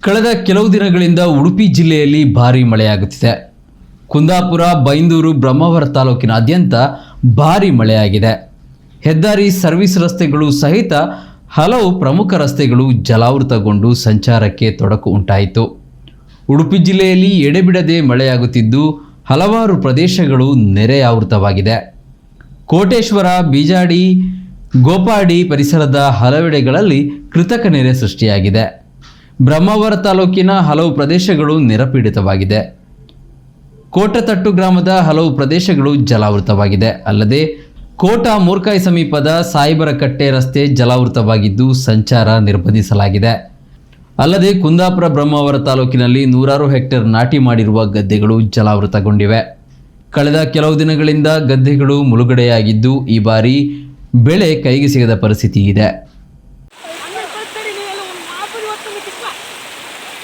ಕಳೆದ ಕೆಲವು ದಿನಗಳಿಂದ ಉಡುಪಿ ಜಿಲ್ಲೆಯಲ್ಲಿ ಭಾರೀ ಮಳೆಯಾಗುತ್ತಿದೆ. ಕುಂದಾಪುರ, ಬೈಂದೂರು, ಬ್ರಹ್ಮಾವರ ತಾಲೂಕಿನಾದ್ಯಂತ ಭಾರೀ ಮಳೆಯಾಗಿದೆ. ಹೆದ್ದಾರಿ ಸರ್ವಿಸ್ ರಸ್ತೆಗಳು ಸಹಿತ ಹಲವು ಪ್ರಮುಖ ರಸ್ತೆಗಳು ಜಲಾವೃತಗೊಂಡು ಸಂಚಾರಕ್ಕೆ ತೊಡಕು ಉಂಟಾಯಿತು. ಉಡುಪಿ ಜಿಲ್ಲೆಯಲ್ಲಿ ಎಡೆಬಿಡದೆ ಮಳೆಯಾಗುತ್ತಿದ್ದು, ಹಲವಾರು ಪ್ರದೇಶಗಳು ನೆರೆಯಾವೃತವಾಗಿದೆ. ಕೋಟೇಶ್ವರ, ಬೀಜಾಡಿ, ಗೋಪಾಡಿ ಪರಿಸರದ ಹಲವೆಡೆಗಳಲ್ಲಿ ಕೃತಕ ನೆರೆ ಸೃಷ್ಟಿಯಾಗಿದೆ. ಬ್ರಹ್ಮಾವರ ತಾಲೂಕಿನ ಹಲವು ಪ್ರದೇಶಗಳು ನೆರಪೀಡಿತವಾಗಿದೆ. ಕೋಟತಟ್ಟು ಗ್ರಾಮದ ಹಲವು ಪ್ರದೇಶಗಳು ಜಲಾವೃತವಾಗಿದೆ. ಅಲ್ಲದೆ, ಕೋಟ ಮೂರ್ಕಾಯಿ ಸಮೀಪದ ಸಾಯಿಬರಕಟ್ಟೆ ರಸ್ತೆ ಜಲಾವೃತವಾಗಿದ್ದು ಸಂಚಾರ ನಿರ್ಬಂಧಿಸಲಾಗಿದೆ. ಅಲ್ಲದೆ, ಕುಂದಾಪುರ ಬ್ರಹ್ಮಾವರ ತಾಲೂಕಿನಲ್ಲಿ ನೂರಾರು ಹೆಕ್ಟೇರ್ ನಾಟಿ ಮಾಡಿರುವ ಗದ್ದೆಗಳು ಜಲಾವೃತಗೊಂಡಿವೆ. ಕಳೆದ ಕೆಲವು ದಿನಗಳಿಂದ ಗದ್ದೆಗಳು ಮುಳುಗಡೆಯಾಗಿದ್ದು, ಈ ಬಾರಿ ಬೆಳೆ ಕೈಗೆ ಸಿಗದ ಪರಿಸ್ಥಿತಿ ಇದೆ.